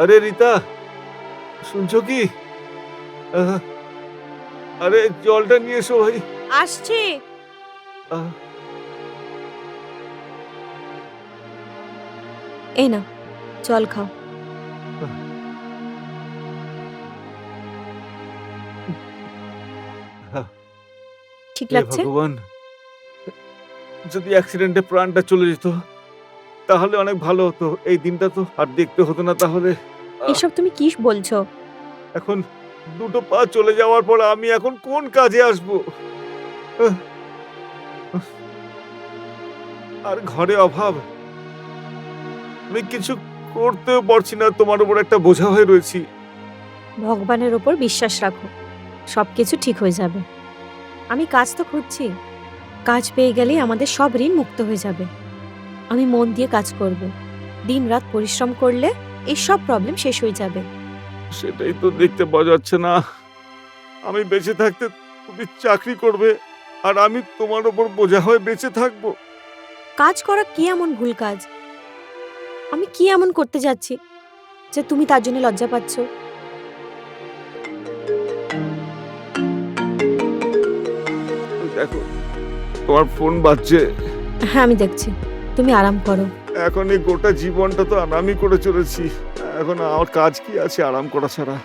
আরে রিতা শুনছো কি? আহ, আরে জলটা নিয়ে এসো ভাই। আসছি। আহ, এই না জল খাও। ঠিক হে লাগছে? ভগবান। যদি অ্যাক্সিডেন্টে প্রাণটা চলে যেত তাহলে অনেক ভালো হতো। এই দিনটা তো আর দেখতে হতো না তাহলে। এসব তুমি কি বলছো? এখন দুটো পা চলে যাওয়ার পর আমি এখন কোন কাজে আসব? আর ঘরে অভাব। আমি কিছু করতেও পারছি না তোমার উপর একটা বোঝা হয়ে রয়েছি। ভগবানের ওপর বিশ্বাস রাখো সব কিছু ঠিক হয়ে যাবে। আমি কাজ তো খুঁজছি। কাজ পেয়ে গেলেই আমাদের সব ঋণ মুক্ত হয়ে যাবে। আমি মন দিয়ে কাজ করব। দিন রাত পরিশ্রম করলে এই সব প্রবলেম শেষ হয়ে যাবে। সেটাই তো দেখতে পাওয়া যাচ্ছে না। আমি বেঁচে থাকতে তুমি চাকরি করবে আর আমি তোমার ওপর বোঝা হয়ে বেঁচে থাকব। কাজ করা কি এমন ভুল কাজ? আমি কি এমন করতে যাচ্ছি যে তুমি তার জন্য লজ্জা পাচ্ছ? দেখো তোমার ফোন বাজছে। হ্যাঁ আমি দেখছি। তুমি আরাম করো। এখন এই গোটা জীবনটা তো আরামই করে চলেছি। এখন আমার কাজ কি আছে আরাম করা ছাড়া?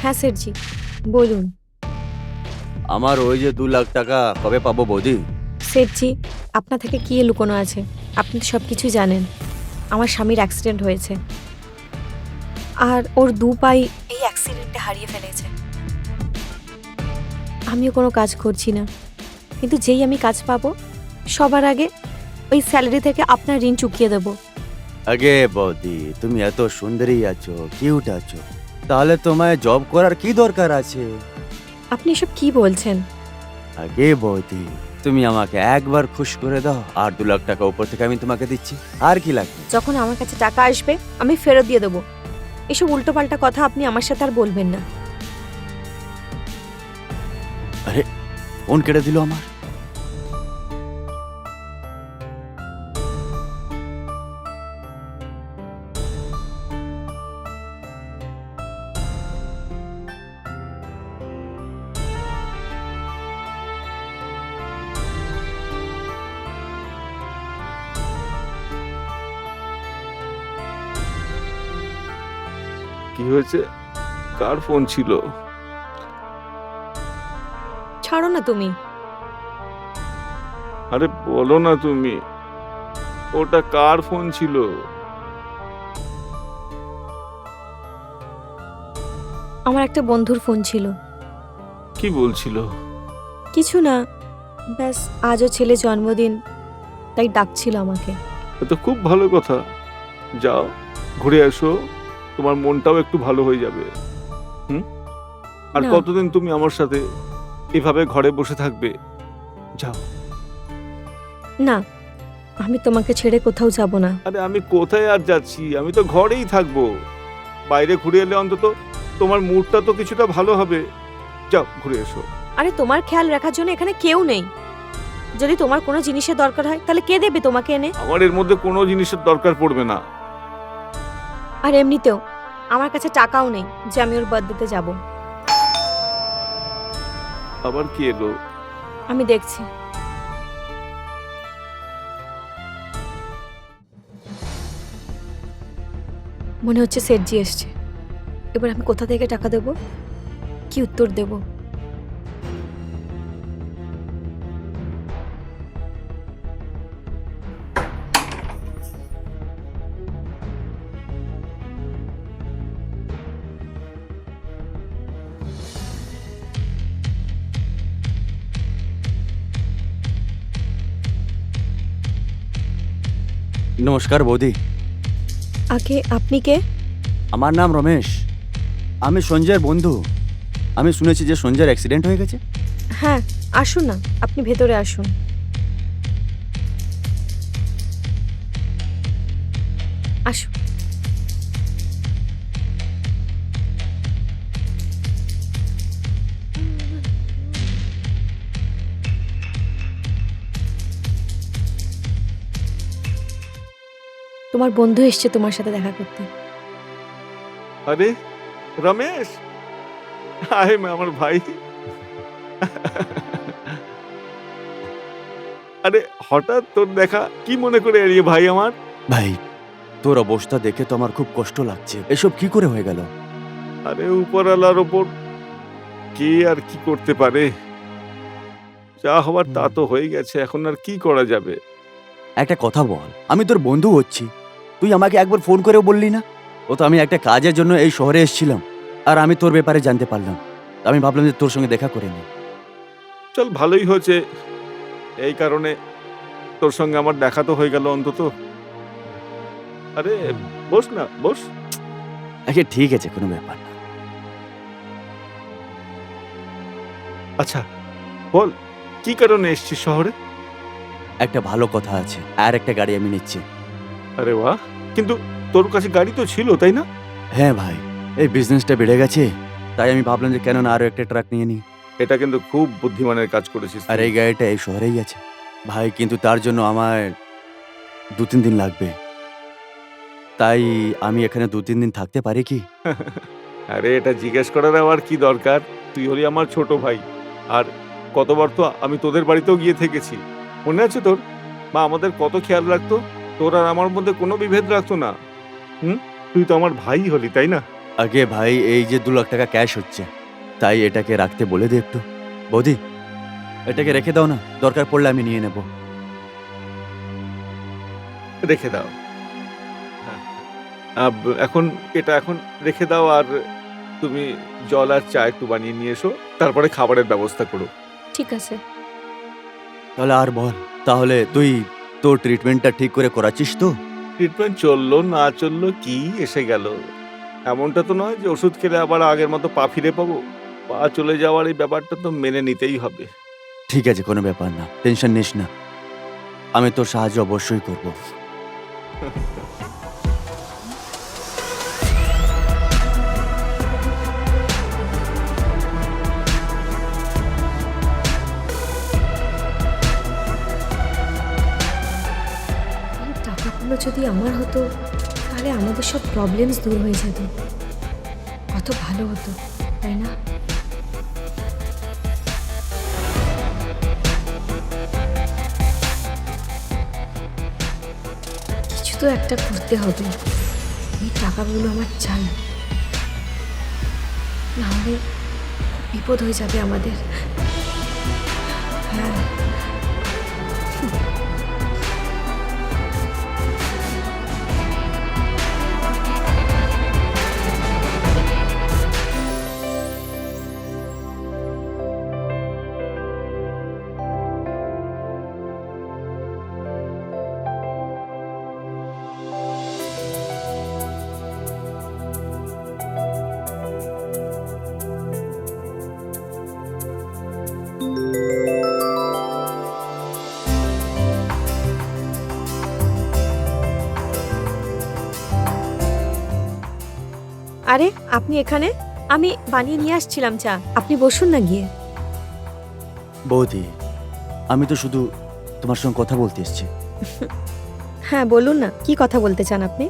হ্যাঁ স্যারজি। বলুন। আমার ওই যে দু লাখ টাকা কবে পাবো বৌদি? সেটজি আপনা থেকে কি লুকোনো আছে? আপনি তো সব কিছু জানেন। আমার স্বামীর অ্যাক্সিডেন্ট হয়েছে। আর ওর দু পাই এই অ্যাক্সিডেন্টে হারিয়ে ফেলেছে। আমিও কোনো কাজ করছি না। কিন্তু যেই আমি কাজ পাবো সবার আগে ওই স্যালারি থেকে আপনার ঋণ চুকিয়ে দেবো। আগে বৌদি তুমি এত সুন্দরী আছো কিউট আছো। তাহলে তোমায় জব করার কি দরকার আছে? আপনি এসব কি বলছেন? আগে বৌদি তুমি আমাকে একবার খুশ করে দাও আর দু লাখ টাকা উপর থেকে আমি তোমাকে দিচ্ছি। আর কি লাগবে? যখন আমার কাছে টাকা আসবে আমি ফেরত দিয়ে দেবো। এসব উল্টোপাল্টা কথা আপনি আমার সাথে আর বলবেন না। আরে ফোন কেটে দিল আমার। হয়েছে? কার ফোন ছিল? ছাড়ো না তুমি। আরে বলো না তুমি। ওটা কার ফোন ছিল? আমার একটা বন্ধুর ফোন ছিল। কি বলছিল? কিছু না। ব্যাস আজও ছেলে জন্মদিন তাই ডাকছিল আমাকে। তো খুব ভালো কথা। যাও ঘুরে এসো। তোমার মনটাও একটু ভালো হয়ে যাবে। হুম? আর কতদিন তুমি আমার সাথে এভাবে ঘরে বসে থাকবে? যাও। না আমি তোমাকে ছেড়ে কোথাও যাব না। আরে আমি কোথায় আর যাচ্ছি? আমি তো ঘরেই থাকব। বাইরে ঘুরে এলে অন্তত তোমার মুডটা তো কিছুটা ভালো হবে। যাও ঘুরে এসো। আরে তোমার খেয়াল রাখার জন্য এখানে কেউ নেই। যদি তোমার কোনো জিনিসের দরকার হয় তাহলে কে দেবে তোমাকে এনে? আমার এর মধ্যে কোনো জিনিসের দরকার পড়বে না। আর এমনিতেও আমার কাছে টাকাও নেই যে আমি ওর বার্থডেতে যাব। আবার কি এলো? আমি দেখছি। মনে হচ্ছে সেটজি এসছে। এবার আমি কোথা থেকে টাকা দেব? কি উত্তর দেব? নমস্কার বৌদি। আগে আপনি কে? আমার নাম রমেশ। আমি সঞ্জয়ের বন্ধু। আমি শুনেছি যে সঞ্জয়ের অ্যাক্সিডেন্ট হয়ে গেছে। হ্যাঁ আসুন না আপনি ভেতরে আসুন। আসুন তোমার বন্ধু এসছে তোমার সাথে দেখা করতে। আরে রমেশ? আয় মে আমার ভাই। আরে হঠাৎ তোর দেখা কি মনে করে এড়িয়ে ভাই আমার? ভাই তোর অবস্থা দেখে তো আমার খুব কষ্ট লাগছে। এসব কি করে হয়ে গেল? আরে উপরওয়ালার ওপর কে আর কি করতে পারে? যা হবার তা তো হয়ে গেছে এখন আর কি করা যাবে? একটা কথা বল আমি তোর বন্ধু হচ্ছি। তুই আমাকে একবার ফোন করেও বললি না? ও তো আমি একটা কাজের জন্য এই শহরে এসেছিলাম আর আমি তোর ব্যাপারে জানতে পারলাম। আমি ভাবলাম যে তোর সঙ্গে দেখা করে নি চল ভালোই হয়েছে। এই কারণে তোর সঙ্গে আমার দেখা তো হয়ে গেল অন্তত। আরে বস না বস। আচ্ছা ঠিক আছে কোনো ব্যাপার না। আচ্ছা বল কি কারণে এসছিস শহরে? একটা ভালো কথা আছে আর একটা গাড়ি আমি নিচ্ছি। আরে বাহ কিন্তু তোর কাছে গাড়ি তো ছিল তাই না? হ্যাঁ ভাই এই বিজনেসটা বেড়ে গেছে তাই আমি ভাবলাম যে কেন না আরও একটা ট্রাক নিয়ে নিই। এটা কিন্তু খুব বুদ্ধিমানের কাজ করেছিস আর এই গাড়িটা এই শহরেই আছে। ভাই কিন্তু তার জন্য আমার দু তিন দিন লাগবে। তাই আমি এখানে দু তিন দিন থাকতে পারি কি? আরে এটা জিজ্ঞেস করার আবার কি দরকার? তুই হলি আমার ছোট ভাই। আর কতবার তো আমি তোদের বাড়িতেও গিয়ে থেকেছি। মনে আছে তোর? মা আমাদের কত খেয়াল রাখতো? তোর আর আমার মধ্যে কোনো বিভেদ রাখতো না। হুম? তুই তো আমার ভাই হলি তাই না? আগে ভাই এই যে দু লাখ টাকা ক্যাশ হচ্ছে তাই এটাকে রাখতে বলে দে একটু। বৌদি এটাকে রেখে দাও না দরকার পড়লে আমি নিয়ে নেব। রেখে দাও। হ্যাঁ। আব- এখন এটা এখন রেখে দাও আর তুমি জল আর চা একটু বানিয়ে নিয়ে এসো তারপরে খাবারের ব্যবস্থা করো। ঠিক আছে। তাহলে আর বল তাহলে তুই তোর ট্রিটমেন্টটা ঠিক করে করাচ্ছিস তো? ট্রিটমেন্ট চলল না চলল কি এসে গেল? এমনটা তো নয় যে ওষুধ খেলে আবার আগের মতো পা ফিরে পাবো। পা চলে যাওয়ার এই ব্যাপারটা তো মেনে নিতেই হবে। ঠিক আছে কোনো ব্যাপার না। টেনশন নিস না। আমি তোর সাহায্য অবশ্যই করব। এই টাকাগুলো যদি আমার হতো, তাহলে আমাদের সব প্রবলেমস দূর হয়ে যেত। কত ভালো হতো, তাই না? কিছু তো একটা করতে হবে। এই টাকাগুলো আমার চাই। নাহলে বিপদ হয়ে যাবে আমাদের। আপনি এখানে? আমি বানিয়ে নিয়ে আসছিলাম চা। আপনি বসুন না গিয়ে। বৌদি আমি তো শুধু তোমার সঙ্গে কথা বলতে এসেছি। হ্যাঁ বলুন না কি কথা বলতে চান আপনি?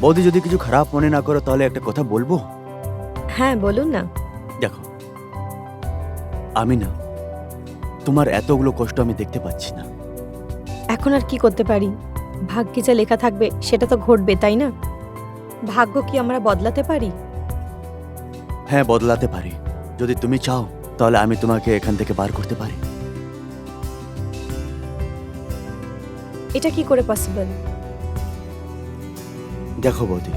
বৌদি যদি কিছু খারাপ মনে না করো তাহলে একটা কথা বলব? হ্যাঁ বলুন না। দেখো আমি না তোমার এতগুলো কষ্ট আমি দেখতে পাচ্ছি না। এখন আর কি করতে পারি? ভাগ্যে যা লেখা থাকবে সেটা তো ঘটবে তাই না? ভাগ্য কি আমরা বদলাতে পারি? হ্যাঁ বদলাতে পারি। যদি তুমি চাও তাহলে আমি তোমাকে এখান থেকে বার করতে পারি। এটা কি করে পসিবল দেখো বৌদি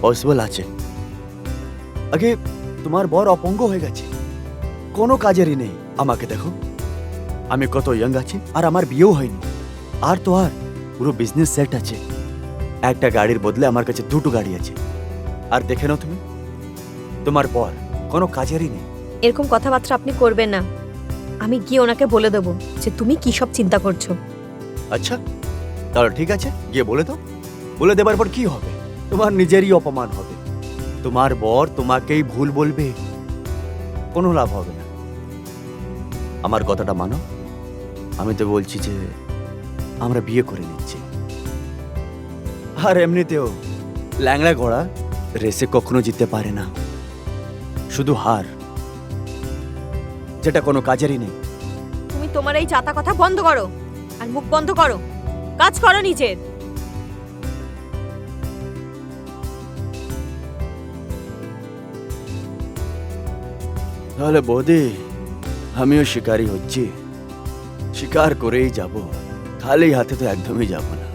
পসিবল আছে। আগে তোমার বর অপঙ্গ হয়ে গেছে। কোনো কাজেরই নেই। আমাকে দেখো। আমি কত ইয়াং আছি আর আমার বিয়েও হয়নি। আর তো আর পুরো বিজনেস সেট আছে। একটা গাড়ির বদলে আমার কাছে দুটো গাড়ি আছে। আর দেখে নাও তুমি তোমার পর কোনো কাজেরই নেই। এরকম কথাবার্তা আপনি করবেন না। আমি গিয়ে ওনাকে বলে দেবো যে তুমি কি সব চিন্তা করছ। আচ্ছা তাহলে ঠিক আছে গিয়ে বলে দাও। বলে দেবার পর কি হবে? তোমার নিজেরই অপমান হবে। তোমার বর তোমাকেই ভুল বলবে। কোনো লাভ হবে না। আমার কথাটা মানো। আমি তো বলছি যে আমরা বিয়ে করে নিচ্ছি। আর এমনিতেও ল্যাংড়া ঘোড়া রেসে কখনো জিততে পারে না। শুধু হার যেটা কোনো কাজেরই নেই। তুমি তোমার এই চাতা কথা বন্ধ করো আর মুখ বন্ধ করো। কাজ করো নিজের। তাহলে বৌদি আমিও শিকারি হচ্ছি। শিকার করেই যাব। খালি হাতে তো একদমই যাব না।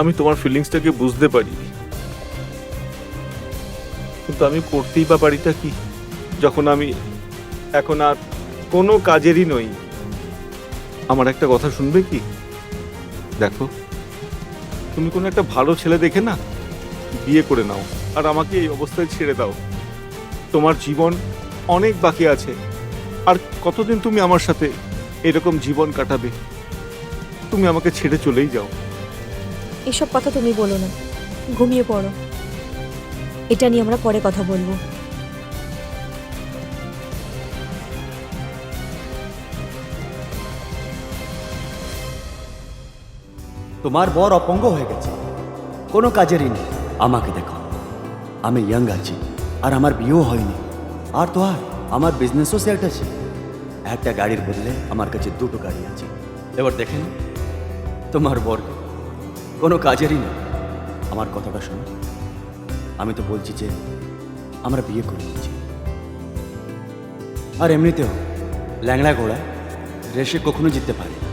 আমি তোমার ফিলিংসটাকে বুঝতে পারি। কিন্তু আমি করতেই বা পারিটা কি? যখন আমি এখন আর কোনো কাজেরই নই। আমার একটা কথা শুনবে কি? দেখো, তুমি কোনো একটা ভালো ছেলে দেখে না? বিয়ে করে নাও, আর আমাকে এই অবস্থায় ছেড়ে দাও। তোমার জীবন অনেক বাকি আছে, আর কতদিন তুমি আমার সাথে এরকম জীবন কাটাবে? তুমি আমাকে ছেড়ে চলেই যাও। এসব কথা তুমি বলো না। ঘুমিয়ে পড়ো। এটা নিয়ে আমরা পরে কথা বলব। তোমার বর অপঙ্গ হয়ে গেছে। কোনো কাজেরই নেই। আমাকে দেখো। আমি ইয়াং আছি, আর আমার বিয়েও হয়নি। আর তো আর, আমার বিজনেসও সেট আছে। একটা গাড়ির বদলে আমার কাছে দুটো গাড়ি আছে। এবার দেখেন তোমার বরকে কোনো কাজেরই না আমার কথাটা শোনো। আমি তো বলছি যে, আমরা বিয়ে করে নিচ্ছি আর এমনিতেও ল্যাংড়া ঘোড়া রেসে কখনো জিততে পারে না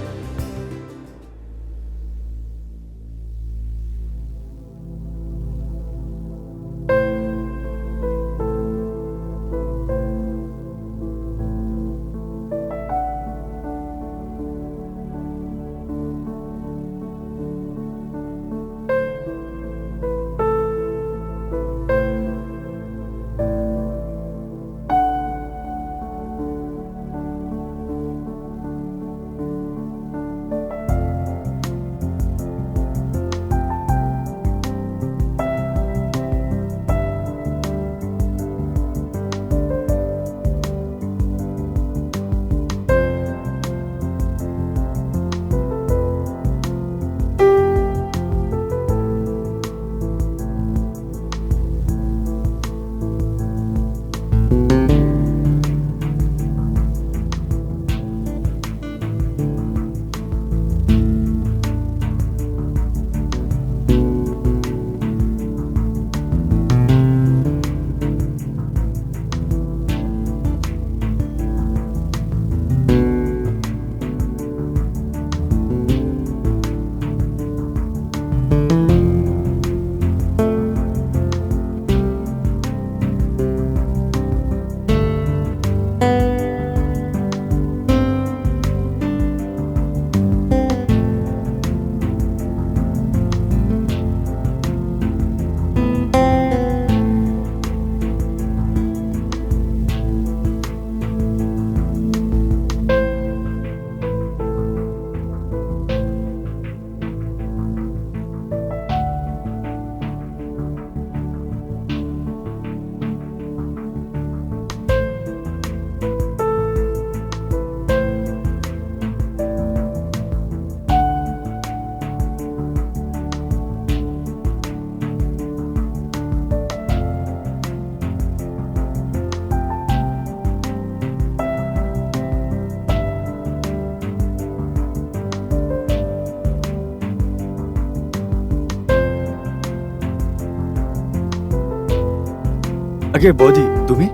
আগে বৌদি, তুমি?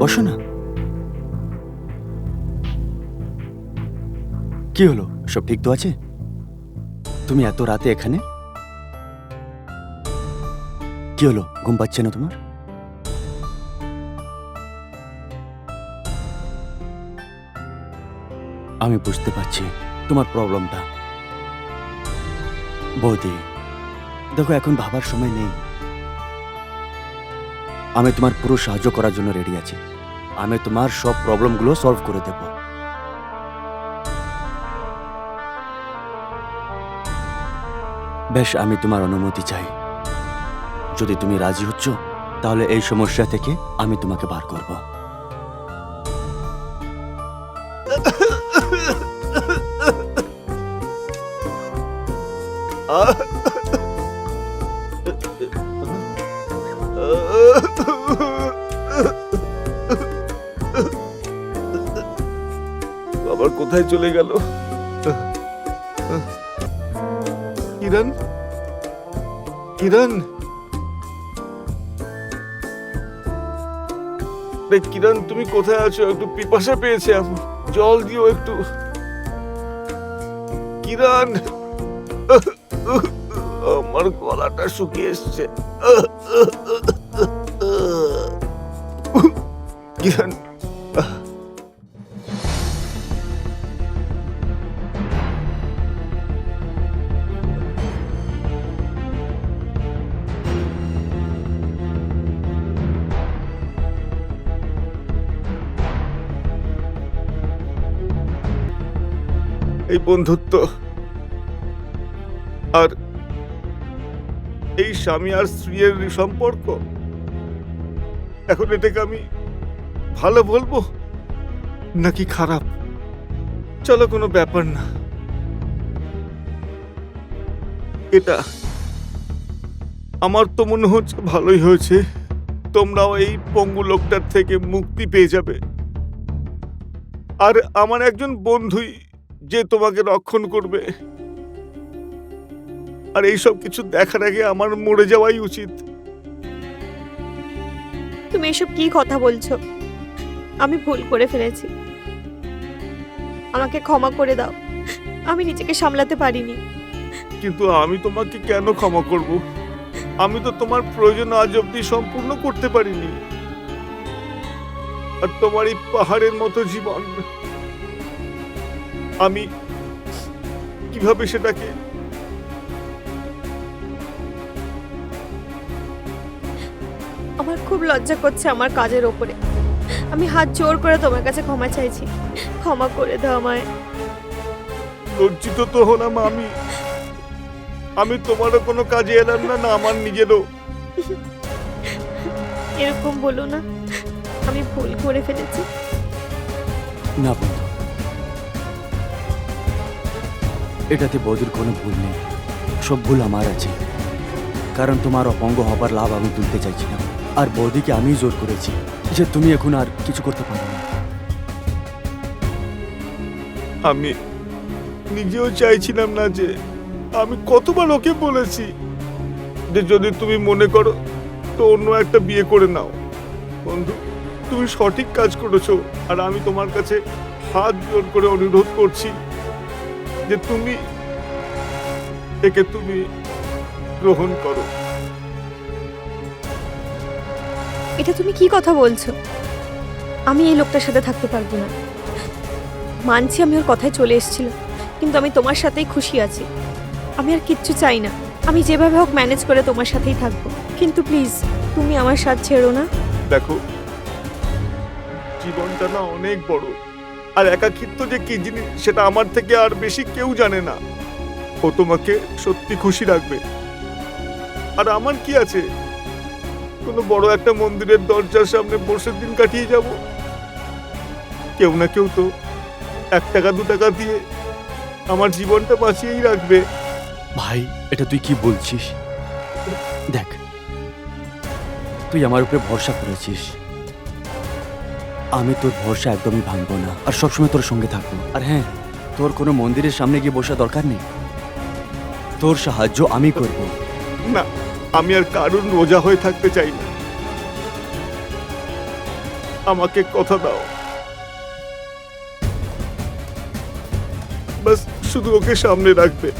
বসো না। কি হলো? সব ঠিক তো আছে? তুমি এত রাতে এখানে? কি হলো? ঘুম পাচ্ছে না তোমার? আমি বুঝতে পারছি তোমার প্রবলেমটা বৌদি, দেখো এখন ভাবার সময় নেই। আমি তোমার পুরো সাহায্য করার জন্য রেডি আছি। আমি তোমার সব প্রবলেমগুলো সলভ করে দেব। বেশ, আমি তোমার অনুমতি চাই। যদি তুমি রাজি হচ্ছ, তাহলে এই সমস্যা থেকে আমি তোমাকে বার করব। আবার কোথায় চলে গেল। কিরণ? কিরণ? কিরণ, তুমি কোথায় আছো? একটু পিপাসা পেয়েছে আমার জল দিও একটু। কিরণ? আমার গলাটা শুকিয়ে এসছে। এই বন্ধুত্ব। আর এই স্বামী আর স্ত্রীর সম্পর্ক। এখন এটাকে আমি ভালো বলব নাকি খারাপ? চলো কোনো ব্যাপার না। এটা আমার তো মনে হচ্ছে ভালোই হয়েছে। তোমরাও এই পঙ্গু লোকটার থেকে মুক্তি পেয়ে যাবে। আর আমার একজন বন্ধুই যে তোমাকে রক্ষণ করবে। আর এই সব কিছু দেখার আগে আমার মরে যাওয়াই উচিত। তুমি এসব কি কথা বলছো? আমি ভুল করে ফেলেছি। আমাকে ক্ষমা করে দাও। আমি নিজেকে সামলাতে পারিনি। কিন্তু আমি তোমাকে কেন ক্ষমা করব? আমি তো তোমার প্রয়োজন আজ অব্দি সম্পূর্ণ করতে পারিনি। আর তোমার এই পাহাড়ের মতো জীবন আমি কীভাবে সেটাকে আমার খুব লজ্জা করছে আমার কাজের ওপরে। আমি হাত জোর করে তোমার কাছে ক্ষমা চাইছি। ক্ষমা করে দাও আমায়। লজ্জিত তো হলাম আমি। আমি তোমারও কোনো কাজে এলাম না না আমার নিজেরও। এরকম বলো না। আমি ভুল করে ফেলেছি। না বন্ধু। এটাতে বৌদির কোনো ভুল নেই। সব ভুল আমার আছে। কারণ তোমার অপঙ্গ হবার লাভ আমি তুলতে চাইছিলাম আর বৌদিকে আমি জোর করেছি যে তুমি এখন আর কিছু করতে পারো না। আমি নিজেও চাইছিলাম না যে আমি কতবার ওকে বলেছি যে যদি তুমি মনে করো তো অন্য একটা বিয়ে করে নাও। বন্ধু, তুমি সঠিক কাজ করেছ আর আমি তোমার কাছে হাত জোর করে অনুরোধ করছি। যে তুমি একে তুমি গ্রহণ করো। এটা তুমি কি কথা বলছো? আমি এই লোকটার সাথে থাকতে পারব না। মানছি আমি ওর কথায় চলে এসেছিলাম কিন্তু আমি তোমার সাথেই খুশি আছি। আমি আর কিচ্ছু চাই না। আমি যেভাবে হোক ম্যানেজ করে তোমার সাথেই থাকব। কিন্তু প্লিজ তুমি আমার সাথ ছেড়ো না। দেখো জীবনটা না অনেক বড়। আর একাকিত্ব যে কি জিনিস, সেটা আমার থেকে আর বেশি কেউ জানে না। ও তোমাকে সত্যি খুশি রাখবে। আর আমার কি আছে? কোনো বড় একটা মন্দিরের দরজার সামনে বসে দিন কাটিয়ে যাব? কেউ না কেউ তো এক টাকা, দু টাকা দিয়ে আমার জীবনটা বাঁচিয়েই রাখবে। ভাই, এটা তুই কি বলছিস? দেখ, তুই আমার উপরে ভরসা করেছিস। আমি তোর ভরসা একদমই ভাঙবো না। আর সবসময় তোর সঙ্গে থাকব। আর হ্যাঁ তোর কোনো মন্দিরের সামনে গিয়ে বসা দরকার নেই। তোর সাহায্য আমি করব। না, আমি আর কারুর রোজা হয়ে থাকতে চাই না। আমাকে কথা দাও। বাস, শুধু ওকে সামনে রাখবে।